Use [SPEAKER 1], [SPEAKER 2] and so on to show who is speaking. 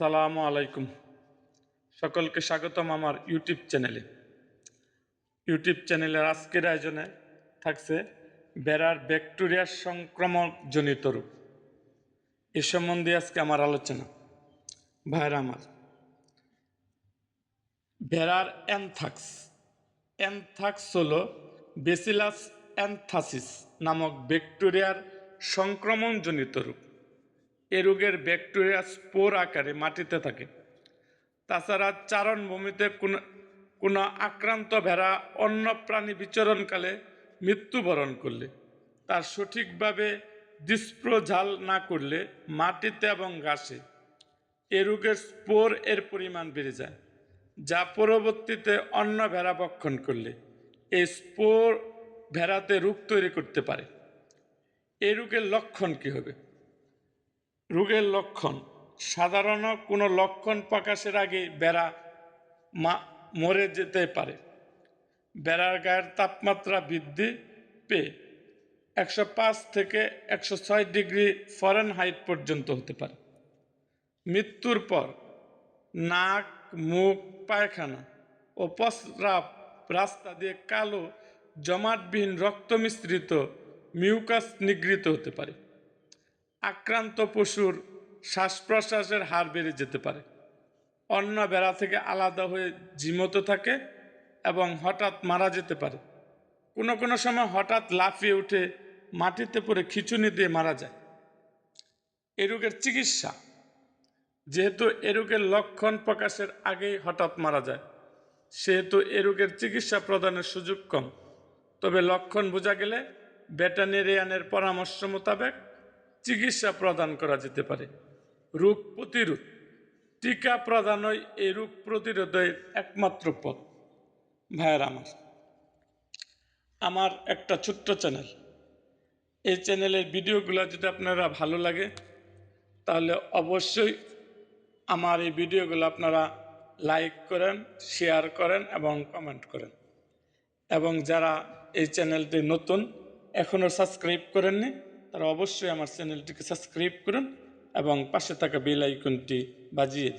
[SPEAKER 1] আসসালামু আলাইকুম। সকলকে স্বাগতম আমার ইউটিউব চ্যানেলে। ইউটিউব চ্যানেলের আজকের আয়োজনে থাকছে বেড়ার ব্যাকটেরিয়ার সংক্রমণজনিত রূপ এ সম্বন্ধে আজকে আমার আলোচনা। ভাইরা আমার ভেড়ার অ্যানথাক্স। অ্যানথাক্স হল বেসিলাস অ্যানথাসিস নামক ব্যাকটেরিয়ার সংক্রমণজনিত রোগ। এ রোগের ব্যাকটেরিয়া স্পোর আকারে মাটিতে থাকে। তাছাড়া চারণভূমিতে কোনো কোনো আক্রান্ত ভেড়া অন্য প্রাণী বিচরণকালে মৃত্যুবরণ করলে তার সঠিকভাবে ডিসপ্রোঝাল না করলে মাটিতে এবং ঘাসে এ রোগের স্পোর এর পরিমাণ বেড়ে যায়, যা পরবর্তীতে অন্য ভেড়া বক্ষণ করলে এই স্পোর ভেড়াতে রোগ তৈরি করতে পারে। এ রোগের লক্ষণ কী হবে? রোগের লক্ষণ। সাধারণ কোনো লক্ষণ প্রকাশের আগে বেড়া মা মরে যেতে পারে। বেড়ার গায়ের তাপমাত্রা বৃদ্ধি পেয়ে একশো পাঁচ থেকে একশো ছয় ডিগ্রি ফরেন হাইট পর্যন্ত হতে পারে। মৃত্যুর পর নাক, মুখ, পায়খানা ও প্রস্রাব রাস্তা দিয়ে কালো, জমাটবিহীন রক্ত মিশ্রিত, মিউকাস নিগৃহীত হতে পারে। আক্রান্ত পশুর শ্বাস প্রশ্বাসের হার বেড়ে যেতে পারে। অন্য বেড়া থেকে আলাদা হয়ে জিমত থাকে এবং হঠাৎ মারা যেতে পারে। কোনো কোনো সময় হঠাৎ লাফিয়ে উঠে মাটিতে পড়ে খিচুনি দিয়ে মারা যায়। এ রোগের চিকিৎসা। যেহেতু এ রোগের লক্ষণ প্রকাশের আগেই হঠাৎ মারা যায়, সেহেতু এ রোগের চিকিৎসা প্রদানের সুযোগ কম। তবে লক্ষণ বোঝা গেলে ভেটানেরিয়ানের পরামর্শ মোতাবেক চিকিৎসা প্রদান করা যেতে পারে। রোগ প্রতিরোধ। টিকা প্রদানই এই রোগ প্রতিরোধের একমাত্র পথ। ভাইয়ের আমার আমার একটা ছোট্ট চ্যানেল। এই চ্যানেলের ভিডিওগুলো যদি আপনারা ভালো লাগে, তাহলে অবশ্যই আমার এই ভিডিওগুলো আপনারা লাইক করেন, শেয়ার করেন এবং কমেন্ট করেন। এবং যারা এই চ্যানেলটি নতুন এখনও সাবস্ক্রাইব করেননি তারা অবশ্যই আমার চ্যানেলটিকে সাবস্ক্রাইব করুন এবং পাশে থাকা বেল আইকনটি বাজিয়ে